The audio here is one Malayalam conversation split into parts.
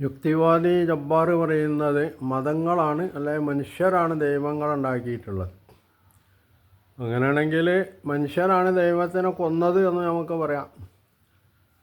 യുക്തിവാദി ജബ്ബാർ പറയുന്നത് മതങ്ങളാണ് അല്ലെ മനുഷ്യരാണ് ദൈവങ്ങൾ ഉണ്ടാക്കിയിട്ടുള്ളത്. അങ്ങനെയാണെങ്കിൽ മനുഷ്യരാണ് ദൈവത്തിനെ കൊന്നത് എന്ന് നമുക്ക് പറയാം.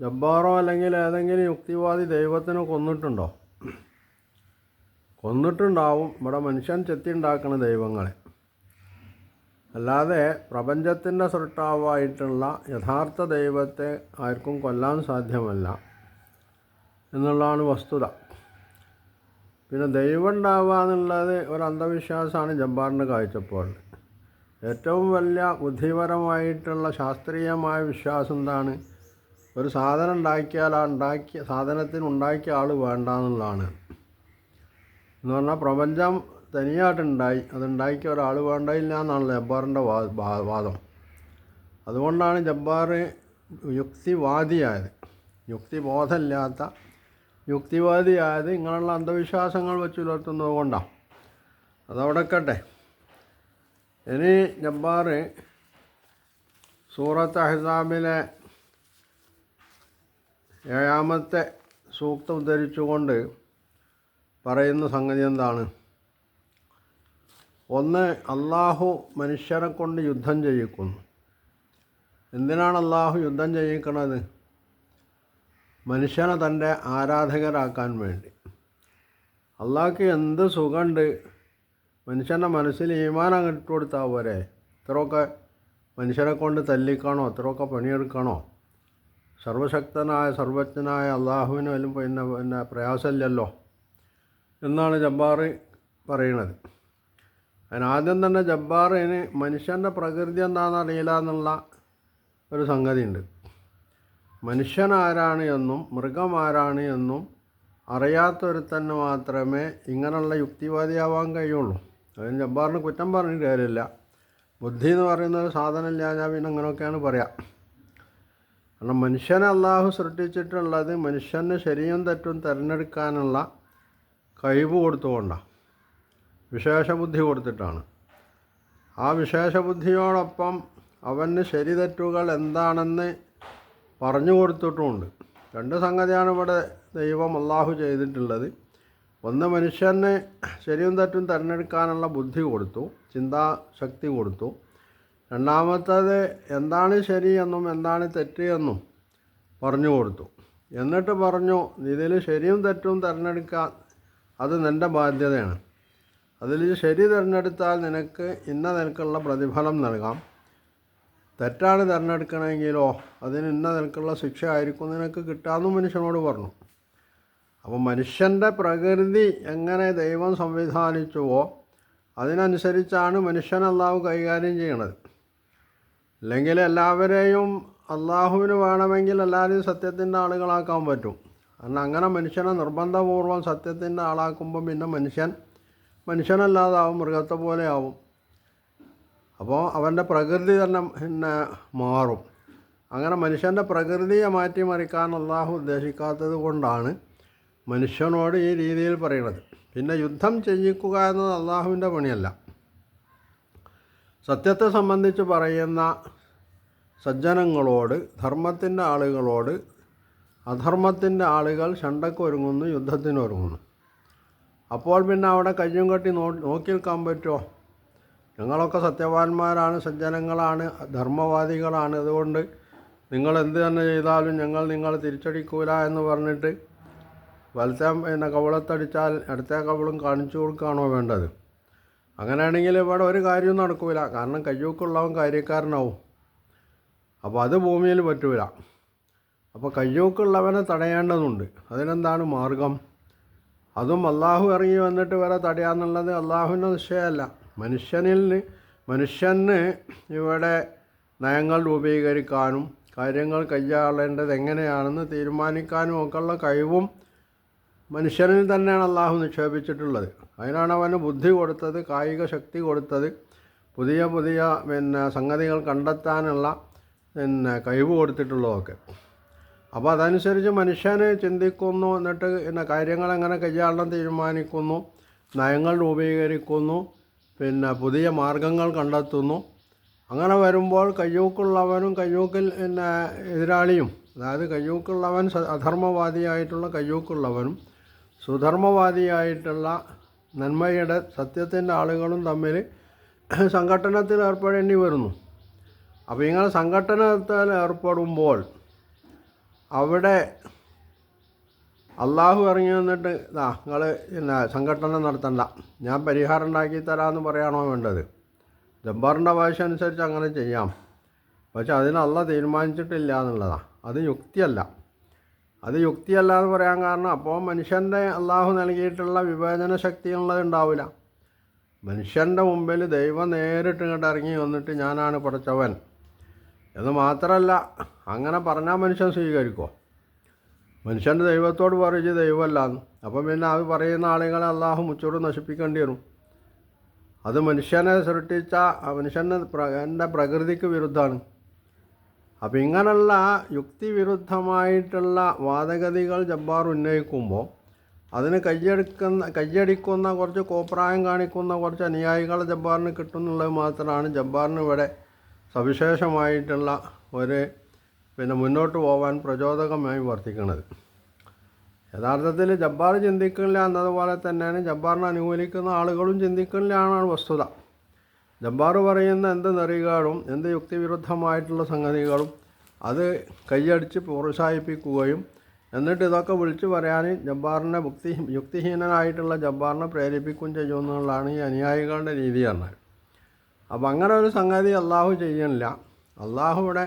ജബ്ബാറോ അല്ലെങ്കിൽ ഏതെങ്കിലും യുക്തിവാദി ദൈവത്തിനെ കൊന്നിട്ടുണ്ടോ? കൊന്നിട്ടുണ്ടാവും. ഇവിടെ മനുഷ്യൻ ചെത്തി ഉണ്ടാക്കുന്ന ദൈവങ്ങളെ. അല്ലാതെ പ്രപഞ്ചത്തിന്റെ സൃഷ്ടാവായിട്ടുള്ള യഥാർത്ഥ ദൈവത്തെ ആർക്കും കൊല്ലാൻ സാധ്യമല്ല. എന്നുള്ളതാണ് വസ്തുത. പിന്നെ ദൈവം ഉണ്ടാവുക എന്നുള്ളത് ഒരു അന്ധവിശ്വാസമാണ് ജമ്പാറിന്റെ കാഴ്ചപ്പോൾ ഏറ്റവും വലിയ ബുദ്ധിപരമായിട്ടുള്ള ശാസ്ത്രീയമായ വിശ്വാസം എന്താണ്? ഒരു സാധനം ഉണ്ടാക്കിയാൽ ആ ഉണ്ടാക്കിയ സാധനത്തിന് ഉണ്ടാക്കിയ ആൾ വേണ്ട എന്നുള്ളതാണ്. എന്ന് പറഞ്ഞാൽ പ്രപഞ്ചം തനിയായിട്ടുണ്ടായി അതുണ്ടാക്കിയ ഒരാൾ വേണ്ടയില്ല എന്നാണ് ജബ്ബാറിന്റെ വാദം. അതുകൊണ്ടാണ് ജബ്ബാർ യുക്തിവാദിയായത്. യുക്തിബോധമില്ലാത്ത യുക്തിവാദിയായത് ഇങ്ങനെയുള്ള അന്ധവിശ്വാസങ്ങൾ വെച്ച് പുലർത്തുന്നത് കൊണ്ടാണ് അതവിടെ കട്ടെ ഇനി ജബ്ബാർ സൂറത്ത് അഹിസാമിലെ ഏഴാമത്തെ സൂക്തം ഉദ്ധരിച്ചുകൊണ്ട് പറയുന്ന സംഗതി എന്താണ്? ഒന്ന് അള്ളാഹു മനുഷ്യരെ കൊണ്ട് യുദ്ധം ചെയ്യിക്കുന്നു. എന്തിനാണ് അള്ളാഹു യുദ്ധം ചെയ്യിക്കുന്നത് മനുഷ്യനെ തന്റെ ആരാധകരാക്കാൻ വേണ്ടി. അള്ളാഹ്ക്ക് എന്ത് സുഖമുണ്ട്? മനുഷ്യന്റെ മനസ്സിൽ ഈമാനം ഇട്ട് കൊടുത്താൽ പോരെ. ഇത്രയൊക്കെ മനുഷ്യരെ കൊണ്ട് തല്ലിക്കണോ? ഇത്രയൊക്കെ പണിയെടുക്കണോ? സർവശക്തനായ സർവജ്ഞനായ അള്ളാഹുവിന് വല്ല പിന്നെ പിന്നെ പ്രയാസമില്ലല്ലോ എന്നാണ് ജബ്ബാർ പറയണത് അതിനാദ്യം തന്നെ ജബ്ബാറിന് മനുഷ്യന്റെ പ്രകൃതി എന്താണെന്ന് അറിയില്ല എന്നുള്ള ഒരു സംഗതിയുണ്ട്. മനുഷ്യൻ ആരാണ് എന്നും മൃഗമാരാണ് എന്നും എന്നും അറിയാത്തൊരുത്തന് മാത്രമേ ഇങ്ങനെയുള്ള യുക്തിവാദിയാവാൻ കഴിയുള്ളൂ. അതിന് ജബ്ബാറിന് കുറ്റം പറഞ്ഞിട്ട് കാര്യമില്ല. ബുദ്ധി എന്ന് പറയുന്ന ഒരു സാധനമില്ല. ഞാൻ പിന്നെ അങ്ങനെയൊക്കെയാണ് പറയാം. കാരണം മനുഷ്യനെ അള്ളാഹു സൃഷ്ടിച്ചിട്ടുള്ളത് മനുഷ്യന് ശരിയും തെറ്റും തിരഞ്ഞെടുക്കാനുള്ള കഴിവ് കൊടുത്തുകൊണ്ടാണ് വിശേഷ ബുദ്ധി കൊടുത്തിട്ടാണ്. ആ വിശേഷബുദ്ധിയോടൊപ്പം അവന് ശരി തെറ്റുകൾ എന്താണെന്ന് പറഞ്ഞു കൊടുത്തിട്ടുമുണ്ട്. രണ്ട് സംഗതിയാണ് ഇവിടെ ദൈവം അള്ളാഹു ചെയ്തിട്ടുള്ളത്. ഒന്ന് മനുഷ്യനെ ശരിയും തെറ്റും തിരഞ്ഞെടുക്കാനുള്ള ബുദ്ധി കൊടുത്തു ചിന്താശക്തി കൊടുത്തു. രണ്ടാമത്തത് എന്താണ് ശരി എന്നും എന്താണ് തെറ്റ് എന്നും പറഞ്ഞു കൊടുത്തു. എന്നിട്ട് പറഞ്ഞു ഇതിൽ ശരിയും തെറ്റും തിരഞ്ഞെടുക്കാൻ അത് നിന്റെ ബാധ്യതയാണ്. അതിൽ ശരി തിരഞ്ഞെടുത്താൽ നിനക്ക് ഇന്ന നിനക്കുള്ള പ്രതിഫലം നൽകാം. തെറ്റാണ് തിരഞ്ഞെടുക്കണമെങ്കിലോ അതിന് ഇന്ന നിനക്കുള്ള ശിക്ഷ ആയിരിക്കും നിനക്ക് കിട്ടാമെന്നും മനുഷ്യനോട് പറഞ്ഞു. അപ്പോൾ മനുഷ്യന്റെ പ്രകൃതി എങ്ങനെ ദൈവം സംവിധാനിച്ചുവോ അതിനനുസരിച്ചാണ് മനുഷ്യൻ അള്ളാഹു കൈകാര്യം ചെയ്യണത്. അല്ലെങ്കിൽ എല്ലാവരെയും അള്ളാഹുവിന് വേണമെങ്കിൽ എല്ലാവരെയും സത്യത്തിന്റെ ആളുകളാക്കാൻ പറ്റും. കാരണം അങ്ങനെ മനുഷ്യനെ നിർബന്ധപൂർവം സത്യത്തിന്റെ ആളാക്കുമ്പോൾ പിന്നെ മനുഷ്യൻ മനുഷ്യനല്ലാതാവും മൃഗത്തെ പോലെ ആവും അപ്പോൾ അവന്റെ പ്രകൃതി തന്നെ പിന്നെ മാറും. അങ്ങനെ മനുഷ്യന്റെ പ്രകൃതിയെ മാറ്റിമറിക്കാൻ അള്ളാഹു ഉദ്ദേശിക്കാത്തത് കൊണ്ടാണ് മനുഷ്യനോട് ഈ രീതിയിൽ പറയുന്നത്. പിന്നെ യുദ്ധം ചെയ്യിക്കുക എന്നത് അള്ളാഹുവിന്റെ പണിയല്ല. സത്യത്തെ സംബന്ധിച്ച് പറയുന്ന സജ്ജനങ്ങളോട് ധർമ്മത്തിന്റെ ആളുകളോട് അധർമ്മത്തിന്റെ ആളുകൾ ഷണ്ടക്കൊരുങ്ങുന്നു യുദ്ധത്തിനൊരുങ്ങുന്നു അപ്പോൾ പിന്നെ അവിടെ കയ്യും കെട്ടി നോ നോക്കി നിൽക്കാൻ പറ്റുമോ? ഞങ്ങളൊക്കെ സത്യവാന്മാരാണ് സജ്ജനങ്ങളാണ് ധർമ്മവാദികളാണ്. അതുകൊണ്ട് നിങ്ങൾ എന്ത് തന്നെ ചെയ്താലും ഞങ്ങൾ നിങ്ങളെ തിരിച്ചടിക്കൂല എന്ന് പറഞ്ഞിട്ട് വലത്തെ പിന്നെ കവളത്തടിച്ചാൽ അടുത്ത കവളും കാണിച്ചു കൊടുക്കുകയാണോ വേണ്ടത്? അങ്ങനെയാണെങ്കിൽ ഇവിടെ ഒരു കാര്യവും നടക്കൂല. കാരണം കയ്യൂക്കുള്ളവൻ കാര്യക്കാരനാവും. അപ്പോൾ അത് ഭൂമിയിൽ പറ്റൂല. അപ്പോൾ കയ്യൂക്കുള്ളവനെ തടയേണ്ടതുണ്ട്. അതിനെന്താണ് മാർഗം? അതും അള്ളാഹു ഇറങ്ങി വന്നിട്ട് വരെ തടയാന്നുള്ളത് അള്ളാഹുവിന്റെ നിശ്ചയമല്ല. മനുഷ്യനിൽ മനുഷ്യന് ഇവിടെ നയങ്ങൾ രൂപീകരിക്കാനും കാര്യങ്ങൾ കൈയാളേണ്ടത് എങ്ങനെയാണെന്ന് തീരുമാനിക്കാനും ഒക്കെയുള്ള കഴിവും മനുഷ്യനിൽ തന്നെയാണ് അള്ളാഹു നിക്ഷേപിച്ചിട്ടുള്ളത്. അതിനാണ് അവന് ബുദ്ധി കൊടുത്തത് കായിക ശക്തി കൊടുത്തത്. പുതിയ പുതിയ പിന്നെ സംഗതികൾ കണ്ടെത്താനുള്ള പിന്നെ കഴിവ് കൊടുത്തിട്ടുള്ളതൊക്കെ. അപ്പോൾ അതനുസരിച്ച് മനുഷ്യന് ചിന്തിക്കുന്നു എന്നിട്ട് പിന്നെ കാര്യങ്ങൾ എങ്ങനെ കൈയാളണം തീരുമാനിക്കുന്നു നയങ്ങൾ രൂപീകരിക്കുന്നു. പിന്നെ പുതിയ മാർഗങ്ങൾ കണ്ടെത്തുന്നു. അങ്ങനെ വരുമ്പോൾ കയ്യൂക്കുള്ളവനും കയ്യൂക്കിൽ പിന്നെ എതിരാളിയും അതായത് കയ്യൂക്കുള്ളവൻ അധർമ്മവാദിയായിട്ടുള്ള കയ്യൂക്കുള്ളവനും സുധർമ്മവാദിയായിട്ടുള്ള നന്മയുടെ സത്യത്തിന്റെ ആളുകളും തമ്മിൽ സംഘടനത്തിൽ ഏർപ്പെടേണ്ടി വരുന്നു. അപ്പോൾ ഇങ്ങനെ സംഘട്ടനത്തിൽ ഏർപ്പെടുമ്പോൾ അവിടെ അള്ളാഹു ഇറങ്ങി വന്നിട്ട് ആ നിങ്ങൾ പിന്നെ സംഘടന നടത്തണ്ട. ഞാൻ പരിഹാരം ഉണ്ടാക്കി തരാമെന്ന് പറയാണോ വേണ്ടത്? ജബ്ബാറിന്റെ ഭാഷ അനുസരിച്ച് അങ്ങനെ ചെയ്യാം. പക്ഷെ അതിന് തീരുമാനിച്ചിട്ടില്ല എന്നുള്ളതാണ് അത് യുക്തിയല്ല. അത് യുക്തിയല്ല എന്ന് പറയാൻ കാരണം അപ്പോൾ മനുഷ്യന്റെ അള്ളാഹു നൽകിയിട്ടുള്ള വിവേചന ശക്തി എന്നുള്ളത് ഉണ്ടാവില്ല. മനുഷ്യന്റെ മുമ്പിൽ ദൈവം നേരിട്ട് ഇങ്ങോട്ട് ഇറങ്ങി വന്നിട്ട് ഞാനാണ് പഠിച്ചവൻ എന്ന് മാത്രമല്ല അങ്ങനെ പറഞ്ഞാൽ മനുഷ്യൻ സ്വീകരിക്കുമോ മനുഷ്യന്റെ ദൈവത്തോട് പറയിച്ച് ദൈവമല്ലാന്ന്. അപ്പം പിന്നെ അത് പറയുന്ന ആളുകളെ അള്ളാഹു മുച്ചോട് നശിപ്പിക്കേണ്ടി വരും. അത് മനുഷ്യനെ സൃഷ്ടിച്ച മനുഷ്യന്റെ എന്റെ പ്രകൃതിക്ക് വിരുദ്ധമാണ്. അപ്പം ഇങ്ങനെയുള്ള യുക്തിവിരുദ്ധമായിട്ടുള്ള വാദഗതികൾ ജബ്ബാർ ഉന്നയിക്കുമ്പോൾ അതിന് കയ്യടിക്കുന്ന കയ്യടിക്കുന്ന കുറച്ച് കോപ്രായം കാണിക്കുന്ന കുറച്ച് അനുയായികൾ ജബ്ബാറിന് കിട്ടുന്നുള്ളത് മാത്രമാണ് ജബ്ബാറിന് ഇവിടെ സവിശേഷമായിട്ടുള്ള ഒരു പിന്നെ മുന്നോട്ട് പോകാൻ പ്രചോദകമായി വർത്തിക്കുന്നത് യഥാർത്ഥത്തിൽ ജബ്ബാർ ചിന്തിക്കുന്നില്ല എന്നതുപോലെ തന്നെയാണ് ജബ്ബാറിനെ അനുകൂലിക്കുന്ന ആളുകളും ചിന്തിക്കുന്നില്ല എന്നാണ് വസ്തുത. ജബ്ബാർ പറയുന്ന എന്ത് നെറികളും എന്ത് യുക്തിവിരുദ്ധമായിട്ടുള്ള സംഗതികളും അത് കൈയടിച്ച് പ്രോത്സാഹിപ്പിക്കുകയും എന്നിട്ട് ഇതൊക്കെ വിളിച്ചു പറയാൻ ജബ്ബാറിനെ മുക്തി യുക്തിഹീനനായിട്ടുള്ള ജബ്ബാറിനെ പ്രേരിപ്പിക്കുകയും ചെയ്യുമെന്നുള്ളതാണ് ഈ അനുയായികളുടെ രീതി പറഞ്ഞാൽ അപ്പം അങ്ങനെ ഒരു സംഗതി അള്ളാഹു ചെയ്യുന്നില്ല അള്ളാഹു ഇവിടെ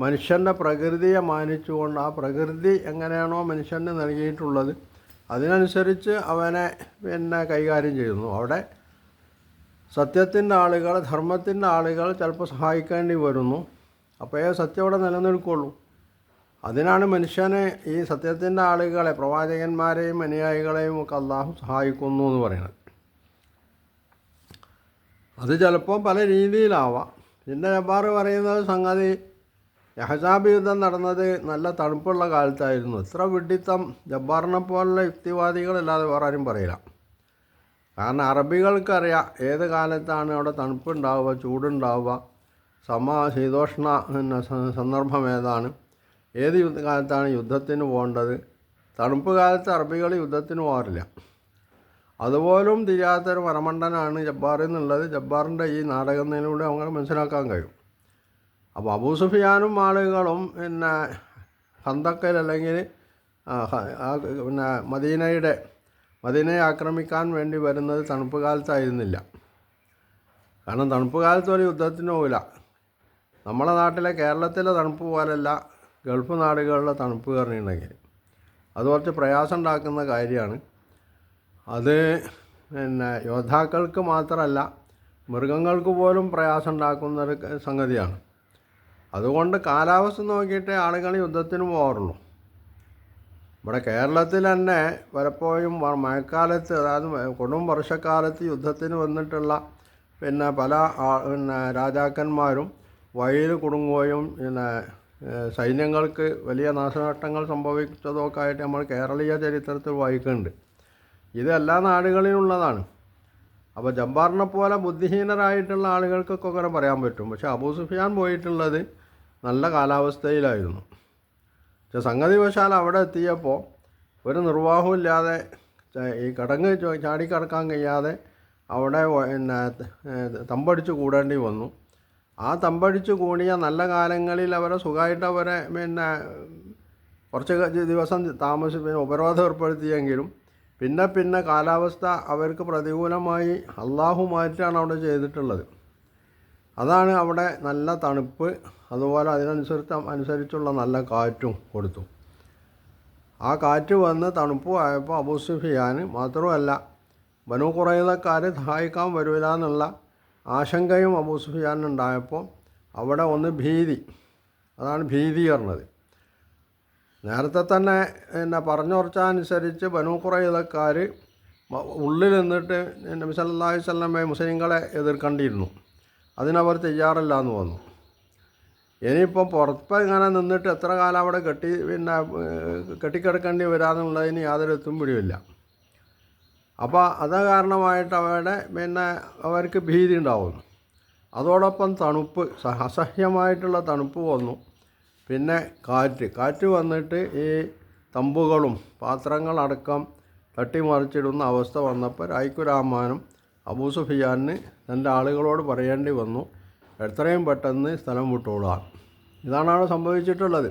മനുഷ്യന്റെ പ്രകൃതിയെ മാനിച്ചുകൊണ്ട് ആ പ്രകൃതി എങ്ങനെയാണോ മനുഷ്യന് നൽകിയിട്ടുള്ളത് അതിനനുസരിച്ച് അവനെ പിന്നെ കൈകാര്യം ചെയ്യുന്നു. അവിടെ സത്യത്തിന്റെ ആളുകൾ ധർമ്മത്തിന്റെ ആളുകൾ ചിലപ്പോൾ സഹായിക്കേണ്ടി വരുന്നു. അപ്പോഴേ സത്യം അവിടെ നിലനിൽക്കുള്ളൂ. അതിനാണ് മനുഷ്യനെ ഈ സത്യത്തിന്റെ ആളുകളെ പ്രവാചകന്മാരെയും അനുയായികളെയും ഒക്കെ അള്ളാഹു സഹായിക്കുന്നു എന്ന് പറയുന്നത്. അത് ചിലപ്പോൾ പല രീതിയിലാവാം. പിന്നെ ജബ്ബാർ പറയുന്നത് സംഗതി യഹസാബ് യുദ്ധം നടന്നത് നല്ല തണുപ്പുള്ള കാലത്തായിരുന്നു. ഇത്ര വിഡിത്തം ജബ്ബാറിനെ പോലുള്ള യുക്തിവാദികളല്ലാതെ വേറെ ആരും പറയില്ല. കാരണം അറബികൾക്കറിയാം ഏത് കാലത്താണ് അവിടെ തണുപ്പുണ്ടാവുക ചൂടുണ്ടാവുക സമ ശീതോഷ്ണ സന്ദർഭം ഏതാണ്. ഏത് യുദ്ധ കാലത്താണ് യുദ്ധത്തിന് പോകേണ്ടത്. തണുപ്പ് കാലത്ത് അറബികൾ യുദ്ധത്തിന് പോകാറില്ല. അതുപോലും തിരിയാത്തൊരു മരമണ്ടനാണ് ജബ്ബാർ എന്നുള്ളത്. ജബ്ബാറിന്റെ ഈ നാടകത്തിലൂടെ അങ്ങനെ മനസ്സിലാക്കാൻ കഴിയും. അപ്പോൾ അബൂ സുഫിയാനും ആളുകളും പിന്നെ ഹന്തക്കൽ അല്ലെങ്കിൽ പിന്നെ മദീനയുടെ മദീനയെ ആക്രമിക്കാൻ വേണ്ടി വരുന്നത് തണുപ്പ് കാലത്തായിരുന്നില്ല. കാരണം തണുപ്പ് കാലത്ത് ഒരു യുദ്ധത്തിന് പോകില്ല നമ്മളെ നാട്ടിലെ കേരളത്തിലെ തണുപ്പ് പോലല്ല ഗൾഫ് നാടുകളിലെ തണുപ്പ് കയറിയിട്ടുണ്ടെങ്കിൽ അത് കുറച്ച് പ്രയാസം ഉണ്ടാക്കുന്ന കാര്യമാണ്. അത് പിന്നെ യോദ്ധാക്കൾക്ക് മാത്രമല്ല മൃഗങ്ങൾക്ക് പോലും പ്രയാസം ഉണ്ടാക്കുന്നൊരു സംഗതിയാണ്. അതുകൊണ്ട് കാലാവസ്ഥ നോക്കിയിട്ട് ആളുകൾ യുദ്ധത്തിന് പോകാറുള്ളൂ. ഇവിടെ കേരളത്തിൽ തന്നെ പലപ്പോഴും മഴക്കാലത്ത് അതായത് കൊടും വർഷക്കാലത്ത് യുദ്ധത്തിന് വന്നിട്ടുള്ള പിന്നെ പല പിന്നെ രാജാക്കന്മാരും വഴിയിൽ കുടുങ്ങുകയും പിന്നെ സൈന്യങ്ങൾക്ക് വലിയ നാശനഷ്ടങ്ങൾ സംഭവിച്ചതൊക്കെ ആയിട്ട് നമ്മൾ കേരളീയ ചരിത്രത്തിൽ വായിക്കുന്നുണ്ട്. ഇത് എല്ലാ നാടുകളിലുള്ളതാണ്. അപ്പോൾ ജബ്ബാറിനെ പോലെ ബുദ്ധിഹീനരായിട്ടുള്ള ആളുകൾക്കൊക്കെ അങ്ങനെ പറയാൻ പറ്റും. പക്ഷേ അബൂ സുഫിയാൻ പോയിട്ടുള്ളത് നല്ല കാലാവസ്ഥയിലായിരുന്നു. പക്ഷെ സംഗതി വശാൽ അവിടെ എത്തിയപ്പോൾ ഒരു നിർവാഹവും ഇല്ലാതെ ഈ കടങ്ങ് ചാടിക്കടക്കാൻ കഴിയാതെ അവിടെ പിന്നെ തമ്പടിച്ച് കൂടേണ്ടി വന്നു. ആ തമ്പടിച്ച് കൂടിയ നല്ല കാലങ്ങളിൽ അവരെ സുഖമായിട്ട് അവരെ പിന്നെ കുറച്ച് ദിവസം താമസി പിന്നെ ഉപരോധം ഏർപ്പെടുത്തിയെങ്കിലും പിന്നെ പിന്നെ കാലാവസ്ഥ അവർക്ക് പ്രതികൂലമായി. അള്ളാഹു മാറ്റാണ് അവിടെ ചെയ്തിട്ടുള്ളത്. അതാണ് അവിടെ നല്ല തണുപ്പ് അതുപോലെ അതിനനുസരിച്ച് അനുസരിച്ചുള്ള നല്ല കാറ്റും കൊടുത്തു. ആ കാറ്റ് വന്ന് തണുപ്പും ആയപ്പോൾ അബൂ സുഫിയാൻ മാത്രമല്ല ബനു കുറയുന്നക്കാർ സഹായിക്കാൻ വരില്ല എന്നുള്ള ആശങ്കയും അബൂ സുഫിയാനുണ്ടായപ്പോൾ അവിടെ ഒന്ന് ഭീതി അതാണ് ഭീതി പറഞ്ഞത്. നേരത്തെ തന്നെ എന്നെ പറഞ്ഞുറച്ചനുസരിച്ച് ബനു കുറയുന്നക്കാർ ഉള്ളിൽ നിന്നിട്ട് നബി വസല്ലമയെ മുസ്ലിങ്ങളെ എതിർക്കേണ്ടിയിരുന്നു അതിനവർ തയ്യാറല്ല എന്ന് വന്നു ഇനിയിപ്പം പുറത്ത് ഇങ്ങനെ നിന്നിട്ട് എത്ര കാലം അവിടെ കെട്ടി പിന്നെ കെട്ടിക്കിടക്കേണ്ടി വരാമെന്നുള്ളതിന് യാതൊരു എത്തും പിടിയില്ല അപ്പോൾ അത് കാരണമായിട്ട് അവരുടെ പിന്നെ അവർക്ക് ഭീതി ഉണ്ടാവുന്നു. അതോടൊപ്പം തണുപ്പ് അസഹ്യമായിട്ടുള്ള തണുപ്പ് വന്നു. പിന്നെ കാറ്റ് കാറ്റ് വന്നിട്ട് ഈ തമ്പുകളും പാത്രങ്ങളടക്കം തട്ടിമറിച്ചിടുന്ന അവസ്ഥ വന്നപ്പോൾ രായ്ക്കുരാമാനും അബൂ സുഫിയാന് തന്റെ ആളുകളോട് പറയേണ്ടി വന്നു എത്രയും പെട്ടെന്ന് സ്ഥലം വിട്ടോളാം. ഇതാണ് സംഭവിച്ചിട്ടുള്ളത്.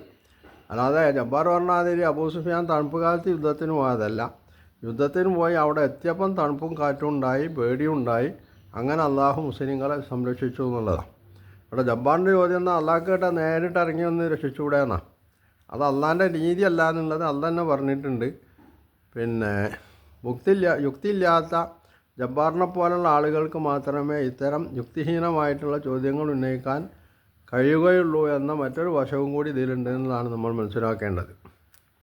അല്ലാതെ ജബ്ബാർ പറഞ്ഞാതിരി അബൂ സുഫിയാൻ തണുപ്പ് കാലത്ത് യുദ്ധത്തിന് പോയതല്ല. യുദ്ധത്തിന് പോയി അവിടെ എത്തിയപ്പം തണുപ്പും കാറ്റും ഉണ്ടായി പേടിയുണ്ടായി അങ്ങനെ അള്ളാഹു മുസ്ലിങ്ങളെ സംരക്ഷിച്ചു എന്നുള്ളതാണ് ഇവിടെ ജബ്ബാറിന്റെ ചോദ്യം എന്നാൽ അള്ളാഹ് കേട്ട നേരിട്ട് ഇറങ്ങി വന്ന് രക്ഷിച്ചുകൂടെ എന്നാ അത് അള്ളാന്റെ രീതി അല്ല എന്നുള്ളത് അല്ല തന്നെ പറഞ്ഞിട്ടുണ്ട്. പിന്നെ മുക്തില്ല യുക്തിയില്ലാത്ത ജബ്ബാറിനെ പോലുള്ള ആളുകൾക്ക് മാത്രമേ ഇത്തരം യുക്തിഹീനമായിട്ടുള്ള ചോദ്യങ്ങൾ ഉന്നയിക്കാൻ കഴിയുകയുള്ളൂ എന്ന മറ്റൊരു വശവും കൂടി ഇതിലുണ്ട് എന്നതാണ് നമ്മൾ മനസ്സിലാക്കേണ്ടത്.